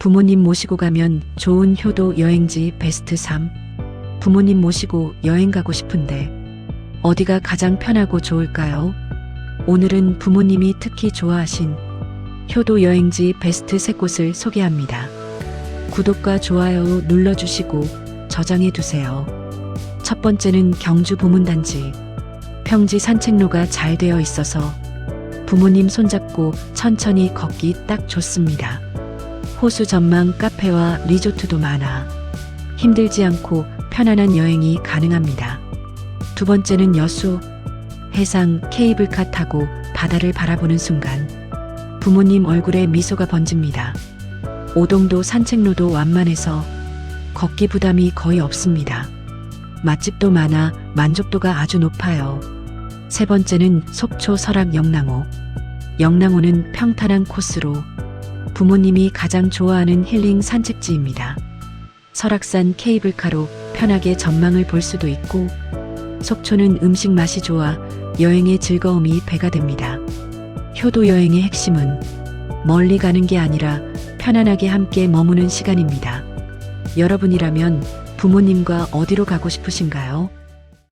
부모님 모시고 가면 좋은 효도 여행지 베스트 3. 부모님 모시고 여행 가고 싶은데 어디가 가장 편하고 좋을까요? 오늘은 부모님이 특히 좋아하신 효도 여행지 베스트 3곳을 소개합니다. 구독과 좋아요 눌러주시고 저장해 두세요. 첫 번째는 경주 부문단지. 평지 산책로가 잘 되어 있어서 부모님 손잡고 천천히 걷기 딱 좋습니다. 호수 전망 카페와 리조트도 많아 힘들지 않고 편안한 여행이 가능합니다. 두 번째는 여수. 해상 케이블카 타고 바다를 바라보는 순간 부모님 얼굴에 미소가 번집니다. 오동도 산책로도 완만해서 걷기 부담이 거의 없습니다. 맛집도 많아 만족도가 아주 높아요. 세 번째는 속초 설악 영랑호. 영랑호는 평탄한 코스로 부모님이 가장 좋아하는 힐링 산책지입니다. 설악산 케이블카로 편하게 전망을 볼 수도 있고 속초는 음식 맛이 좋아 여행의 즐거움이 배가 됩니다. 효도 여행의 핵심은 멀리 가는 게 아니라 편안하게 함께 머무는 시간입니다. 여러분이라면 부모님과 어디로 가고 싶으신가요?